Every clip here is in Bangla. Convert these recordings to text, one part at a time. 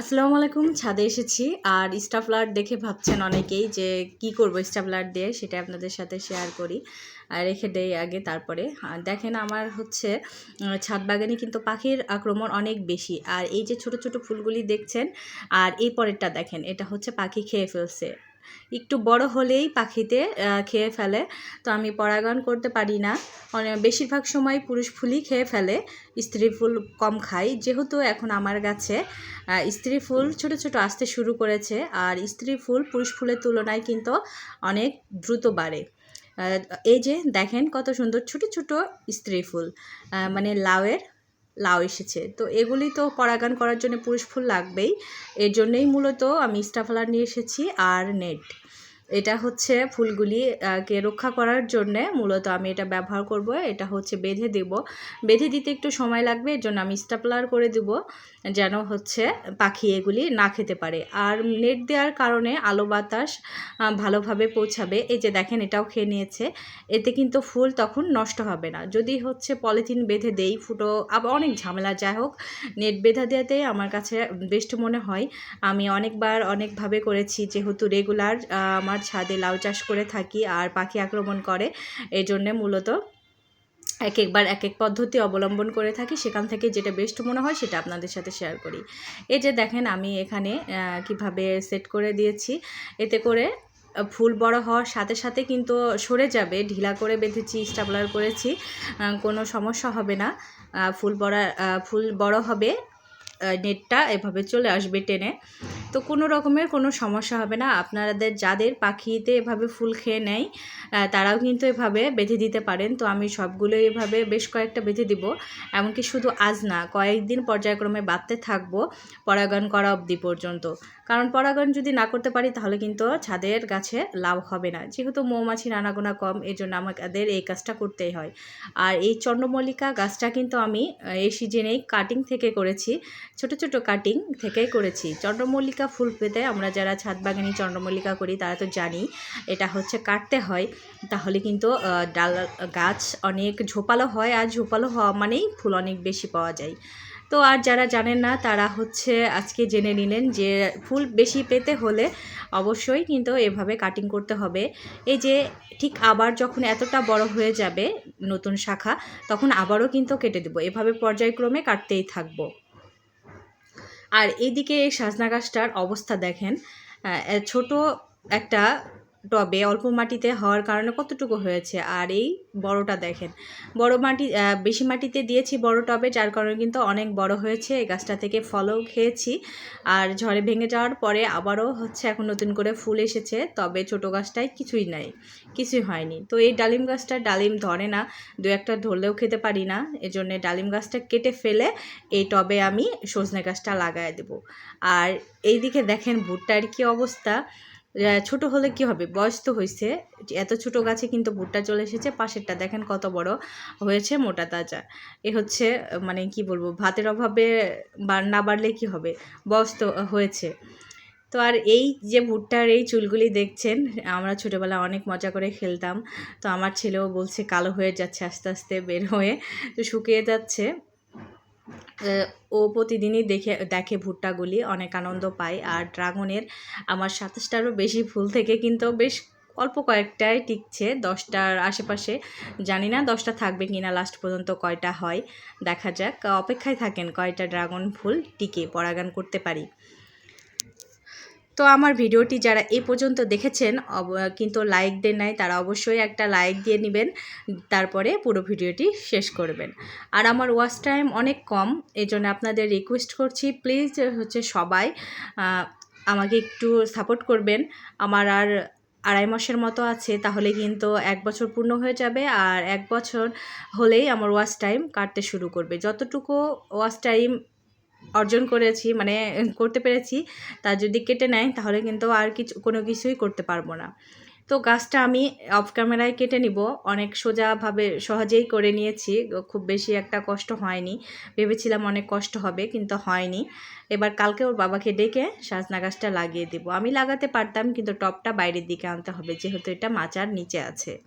আসসালামু আলাইকুম, ছাদে এসেছি। আর স্টাফলার দেখে ভাবছেন অনেকেই যে কি করব স্টাফলার দিয়ে সেটা আপনাদের সাথে শেয়ার করি। রেখে দেই আগে তারপরে। দেখেন আমার হচ্ছে ছাদ বাগানে কিন্তু পাখির আক্রমণ অনেক বেশি। আর এই যে ছোট ছোট ফুলগুলি দেখছেন, আর এই পরেরটা দেখেন, এটা হচ্ছে পাখি খেয়ে ফেলছে। একটু বড় হলেই পাখিতে খেয়ে ফেলে। তো আমি পরাগায়ন করতে পারি না। অনেক বেশিরভাগ সময় পুরুষ ফুলই খেয়ে ফেলে, স্ত্রী ফুল কম খাই। যেহেতু এখন আমার গাছে স্ত্রী ফুল ছোট ছোট আসতে শুরু করেছে আর স্ত্রী ফুল পুরুষ ফুলের তুলনায় কিন্তু অনেক দ্রুত বাড়ে। এই যে দেখেন কত সুন্দর ছোট ছোট স্ত্রী ফুল মানে লাউয়ের লাউ এসেছে। তো এগুলি তো পরাগান করার জন্য পুরুষ ফুল লাগবেই। এর জন্যেই মূলত আমি স্টাফলার নিয়ে এসেছি আর নেট। এটা হচ্ছে ফুলগুলি কে রক্ষা করার জন্যে মূলত আমি এটা ব্যবহার করব। এটা হচ্ছে বেঁধে দেব। বেঁধে দিতে একটু সময় লাগবে, এর জন্য আমি স্টাপলার করে দেব যেন হচ্ছে পাখি এগুলি না খেতে পারে। আর নেট দেওয়ার কারণে আলো বাতাস ভালোভাবে পৌঁছাবে। এই যে দেখেন, এটাও খেয়ে নিয়েছে। এতে কিন্তু ফুল তখন নষ্ট হবে না। যদি হচ্ছে পলিথিন বেঁধে দেই, ফুটো আবার অনেক ঝামেলা। যাই হোক, নেট বেঁধে দেওয়াতেই আমার কাছে বেস্ট মনে হয়। আমি অনেকবার অনেকভাবে করেছি, যেহেতু রেগুলার আমার ছাদে লাউ চাষ করে থাকি আর পাখি আক্রমণ করে। এই জন্যে মূলত এক একবার এক এক পদ্ধতি অবলম্বন করে থাকি। সেখান থেকে যেটা বেস্ট মনে হয় সেটা আপনাদের সাথে শেয়ার করি। এই যে দেখেন আমি এখানে কীভাবে সেট করে দিয়েছি। এতে করে ফুল বড় হওয়ার সাথে সাথে কিন্তু সরে যাবে। ঢিলা করে বেঁধেছি স্টাবলার করেছি কোনো সমস্যা হবে না। ফুল বড়া ফুল বড় হবে। নেটটা এভাবে চলে আসবে টেনে। তো কোনো রকমের কোনো সমস্যা হবে না। আপনাদের যাদের পাখিতে এভাবে ফুল খেয়ে নেয় তারাও কিন্তু এভাবে বেঁধে দিতে পারেন। তো আমি সবগুলো এভাবে বেশ কয়েকটা বেঁধে দিব। এমনকি শুধু আজ না, কয়েকদিন পর্যায়ক্রমে বাঁধতে থাকব, পরাগায়ন করা অবধি পর্যন্ত। কারণ পরাগায়ন যদি না করতে পারি, তাহলে কিন্তু ছাদের গাছে লাভ হবে না। যেহেতু মৌমাছির আনাগোনা কম এই জন্য আমাদের এই কাজটা করতেই হয়। আর এই চন্দ্রমল্লিকা গাছটা কিন্তু আমি এই সিজনেই কাটিং থেকে করেছি। ছোট ছোট কাটিং থেকেই করেছি। চন্দ্রমল্লিকা ফুল পেতে আমরা যারা ছাদ বাগানি চন্দ্রমল্লিকা করি, তারা তো জানি, এটা হচ্ছে কাটতে হয়। তাহলে কিন্তু ডাল গাছ অনেক ঝোপালো হয়, আর ঝোপালো হওয়া মানেই ফুল অনেক বেশি পাওয়া যায়। তো আর যারা জানেন না, তারা হচ্ছে আজকে জেনে নিলেন যে ফুল বেশি পেতে হলে অবশ্যই কিন্তু এভাবে কাটিং করতে হবে। এই যে ঠিক আবার যখন এতটা বড় হয়ে যাবে নতুন শাখা, তখন আবারও কিন্তু কেটে দেবো। এভাবে পর্যায়ক্রমে কাটতেই থাকব। আর এইদিকে এই সাজনা গাছটার অবস্থা দেখেন ছোট একটা টবে অল্প মাটিতে হওয়ার কারণে কতটুকু হয়েছে? আর এই বড়টা দেখেন। বড় মাটি বেশি মাটিতে দিয়েছি বড় টবে, যার কারণে কিন্তু অনেক বড় হয়েছে। এই গাছটা থেকে ফলও খেয়েছি। আর ঝড়ে ভেঙে যাওয়ার পরে আবারও হচ্ছে এখন নতুন করে ফুল এসেছে। তবে ছোট গাছটায় কিছুই নাই, কিছুই হয়নি। তো এই ডালিম গাছটা ডালিম ধরে না, দু একটা ধরলেও খেতে পারি না। এজন্য ডালিম গাছটা কেটে ফেলে এই টবে আমি সজনে গাছটা লাগায় দেব। আর এইদিকে দেখেন ভুট্টার কি অবস্থা। ছোট হলে কি হবে? বয়স তো হয়েছে এত ছোট গাছে কিন্তু ভুট্টা চলে এসেছে, পাশেরটা দেখেন কত বড় হয়েছে মোটা তাজা। এ হচ্ছে মানে কি বলব, ভাতের অভাবে না বাড়লে কি হবে? বয়স তো হয়েছে। তো আর এই যে ভুট্টার এই চুলগুলি দেখছেন, আমরা ছোটোবেলায় অনেক মজা করে খেলতাম। তো আমার ছেলেও বলছে, কালো হয়ে যাচ্ছে আস্তে আস্তে বের হয়ে। তো শুকিয়ে যাচ্ছে। ও প্রতিদিনই দেখে দেখে ভুট্টাগুলি, অনেক আনন্দ পায়। আর ড্রাগনের আমার সাতাশটারও বেশি ফুল থেকে কিন্তু বেশ অল্প কয়েকটাই টিকছে। দশটার আশেপাশে, জানি না দশটা থাকবে কি না লাস্ট পর্যন্ত কয়টা হয়, দেখা যাক। অপেক্ষায় থাকেন কয়টা ড্রাগন ফুল টিকে পরাগান করতে পারি। তো আমার ভিডিওটি যারা এই পর্যন্ত দেখেছেন কিন্তু লাইক দেন নাই, তারা অবশ্যই একটা লাইক দিয়ে নেবেন, তারপরে পুরো ভিডিওটি শেষ করবেন। আর আমার ওয়াচ টাইম অনেক কম এই জন্য আপনাদের রিকোয়েস্ট করছি প্লিজ হচ্ছে সবাই আমাকে একটু সাপোর্ট করবেন। আমার আর আড়াই মাসের মতো আছে, তাহলে কিন্তু এক বছর পূর্ণ হয়ে যাবে, আর এক বছর হলেই আমার ওয়াচ টাইম কাটতে শুরু করবে। যতটুকু ওয়াচ টাইম অর্জন করেছি মানে করতে পেরেছি, তা যদি কেটে নেয়, তাহলে কিন্তু আর কিছু, কোনো কিছুই করতে পারব না। তো গাছটা আমি অফ ক্যামেরায় কেটে নিব। অনেক সোজাভাবে সহজেই করে নিয়েছি। খুব বেশি একটা কষ্ট হয়নি। ভেবেছিলাম অনেক কষ্ট হবে, কিন্তু হয়নি। এবার কালকে ওর বাবাকে ডেকে সাজনা গাছটা লাগিয়ে দেবো। আমি লাগাতে পারতাম, কিন্তু টপটা বাইরের দিকে আনতে হবে, যেহেতু এটা মাচার নিচে আছে।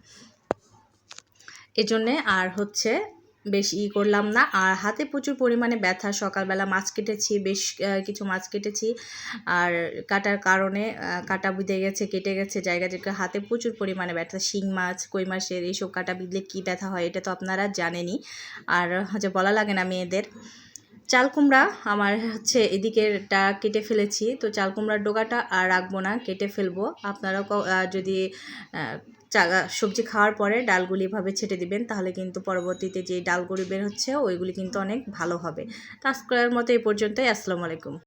এজন্যে আর হচ্ছে বেশ ই করলাম না। আর হাতে প্রচুর পরিমাণে ব্যথা, সকালবেলা মাছ কেটেছি, বেশ কিছু মাছ কেটেছি। আর কাটার কারণে কাটা বিঁধে গেছে, কেটে গেছে জায়গা জায়গা হাতে প্রচুর পরিমাণে ব্যথা, শিং মাছ, কই মাছের এইসব কাটা বিঁধলে কী ব্যথা হয় এটা তো আপনারা জানেনই। আর হচ্ছে বলা লাগে না মেয়েদের। চাল কুমড়া আমার হচ্ছে এদিকেরটা কেটে ফেলেছি, তো চাল কুমড়ার ডোগাটা আর রাখব না, কেটে ফেলব। আপনারাও যদি সবজি খাওয়ার পরে ডালগুলি এভাবে ছেটে দিবেন, তাহলে কিন্তু পরবর্তীতে যে ডালগুলি বের হচ্ছে, ওইগুলি কিন্তু অনেক ভালো হবে। তো আজকের মতো এই পর্যন্তই, আসসালামু আলাইকুম।